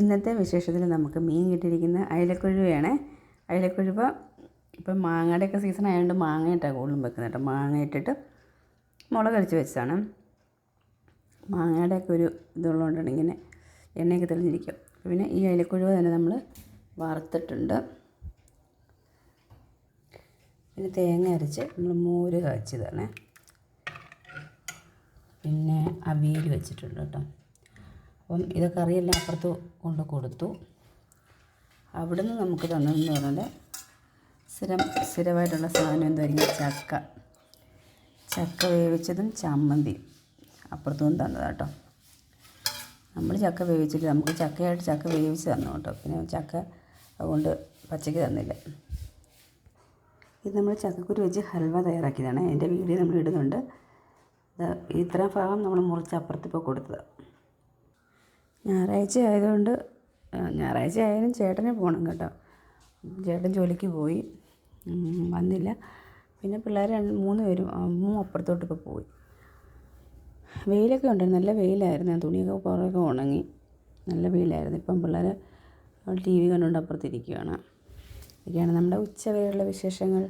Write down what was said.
ഇന്നത്തെ വിശേഷത്തിൽ നമുക്ക് മീൻ കിട്ടിയിരിക്കുന്ന അയലക്കൊഴുവയാണ്. അയലക്കൊഴുവ ഇപ്പം മാങ്ങയുടെയൊക്കെ സീസൺ ആയതുകൊണ്ട് മാങ്ങയിട്ടാണ് കൂടുതലും വെക്കുന്നത് കേട്ടോ. മാങ്ങ ഇട്ടിട്ട് മുളക് അരച്ച് വെച്ചതാണ്. മാങ്ങയുടെയൊക്കെ ഒരു ഇതുള്ളതുകൊണ്ടാണ് ഇങ്ങനെ എണ്ണയൊക്കെ തെളിഞ്ഞിരിക്കും. പിന്നെ ഈ അയലക്കൊഴുവ തന്നെ നമ്മൾ വറുത്തിട്ടുണ്ട്. പിന്നെ തേങ്ങ അരച്ച് നമ്മൾ മോര് കാച്ചിയതാണ്. പിന്നെ അവിയൽ വെച്ചിട്ടുണ്ട് കേട്ടോ. അപ്പം ഇത് കറിയെല്ലാം അപ്പുറത്ത് കൊണ്ട് കൊടുത്തു. അവിടുന്ന് നമുക്ക് തന്നതെന്ന് പറഞ്ഞാൽ സ്ഥിരം സ്ഥിരമായിട്ടുള്ള സാധനം എന്തായിരിക്കും ചക്ക. ചക്ക വേവിച്ചതും ചമ്മന്തിയും അപ്പുറത്തുനിന്ന് തന്നതാണ് കേട്ടോ. നമ്മൾ ചക്ക വേവിച്ചിട്ട് നമുക്ക് ചക്കയായിട്ട് ചക്ക വേവിച്ച് തന്നു കേട്ടോ. പിന്നെ ചക്ക അതുകൊണ്ട് പച്ചയ്ക്ക് തന്നില്ല. ഇത് നമ്മൾ ചക്കക്കുരു വെച്ച് ഹൽവ തയ്യാറാക്കിയതാണ്. എന്റെ വീഡിയോ നമ്മൾ ഇടുന്നുണ്ട്. ഇത്ര ഭാഗം നമ്മൾ മുറിച്ച് അപ്പുറത്തിപ്പോൾ കൊടുത്തതാണ്. കൊടുത്തത് ഞായറാഴ്ച ആയതുകൊണ്ട് ഞായറാഴ്ച ആയാലും ചേട്ടന് പോകണം കേട്ടോ. ചേട്ടൻ ജോലിക്ക് പോയി. വന്നില്ല. പിന്നെ പിള്ളേർ രണ്ട് മൂന്ന് പേരും അമ്മ അപ്പുറത്തോട്ട് പോയി. വെയിലൊക്കെ ഉണ്ടായിരുന്നു നല്ല വെയിലായിരുന്നു. തുണിയൊക്കെ കുറേയൊക്കെ ഉണങ്ങി. നല്ല വെയിലായിരുന്നു. ഇപ്പം പിള്ളേർ ടി വി കണ്ടുകൊണ്ട് അപ്പുറത്തിരിക്കുകയാണ് ഇതൊക്കെയാണ് നമ്മുടെ ഉച്ചവരെയുള്ള വിശേഷങ്ങൾ.